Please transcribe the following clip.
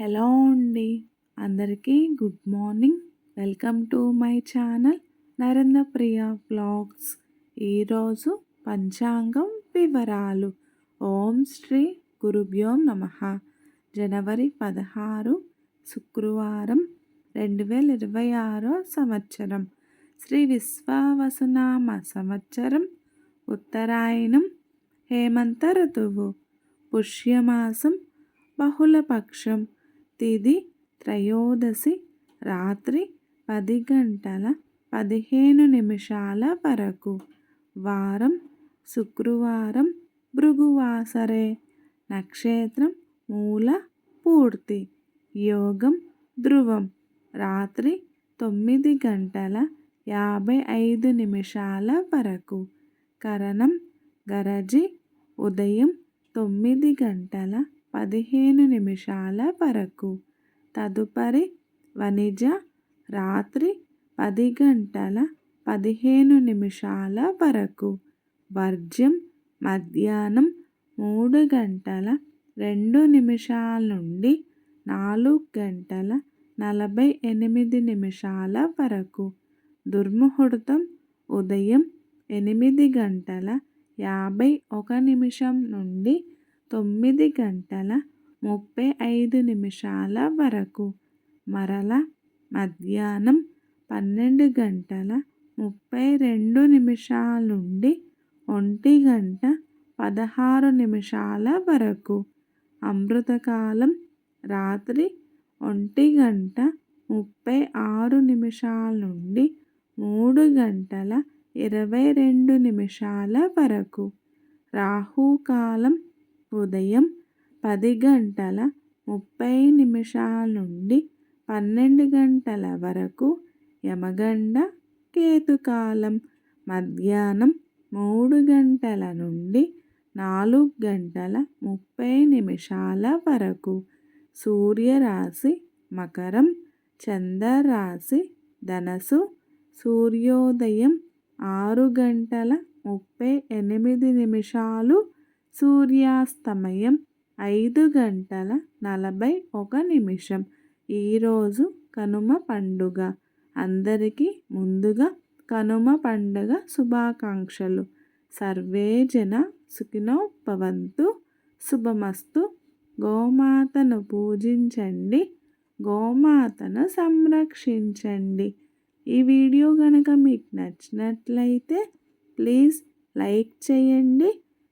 Hello అండి. అందరికీ good morning. Welcome to my channel Narendra Priya blogs ఈరోజు పంచాంగం వివరాలు. ఓం శ్రీ గురుభ్యో నమ. జనవరి పదహారు శుక్రవారం రెండు వేల ఇరవై ఆరో సంవత్సరం. శ్రీ విశ్వావసునామ సంవత్సరం ఉత్తరాయణం హేమంత ఋతువు పుష్యమాసం బహుళపక్షం తిది త్రయోదశి రాత్రి పది గంటల పదిహేను నిమిషాల వరకు. వారం శుక్రవారం భృగువాసరే. నక్షత్రం మూల పూర్తి. యోగం ధ్రువం. రాత్రి తొమ్మిది గంటల యాభై ఐదు నిమిషాల వరకు. కరణం గరజి ఉదయం తొమ్మిది గంటల పదిహేను నిమిషాల వరకు. తదుపరి వణిజ రాత్రి పది గంటల పదిహేను నిమిషాల వరకు. వర్జ్యం మధ్యాహ్నం మూడు గంటల రెండు నిమిషాల నుండి నాలుగు గంటల నలభై ఎనిమిది నిమిషాల వరకు. దుర్ముహూర్తం ఉదయం ఎనిమిది గంటల యాభై ఒక నిమిషం నుండి తొమ్మిది గంటల ముప్పై ఐదు నిమిషాల వరకు. మరల మధ్యాహ్నం పన్నెండు గంటల ముప్పై రెండు నిమిషాల నుండి ఒంటి గంట పదహారు నిమిషాల వరకు. అమృతకాలం రాత్రి ఒంటి గంట ముప్పై ఆరు నిమిషాల నుండి మూడు గంటల ఇరవై రెండు నిమిషాల వరకు. రాహుకాలం ఉదయం పది గంటల ముప్పై నిమిషాల నుండి పన్నెండు గంటల వరకు యమగండ కేతుకాలం మధ్యాహ్నం మూడు గంటల నుండి నాలుగు గంటల ముప్పై నిమిషాల వరకు సూర్యరాశి మకరం చంద్రరాశి ధనసు సూర్యోదయం ఆరు గంటల ముప్పై ఎనిమిది నిమిషాలు సూర్యాస్తమయం ఐదు గంటల నలభై ఒక నిమిషం. ఈరోజు కనుమ పండుగ. అందరికీ ముందుగా కనుమ పండుగ శుభాకాంక్షలు. సర్వే జన సుఖినో భవంతు శుభమస్తు. గోమాతను పూజించండి. గోమాతను సంరక్షించండి. ఈ వీడియో కనుక మీకు నచ్చినట్లయితే ప్లీజ్ లైక్ చేయండి.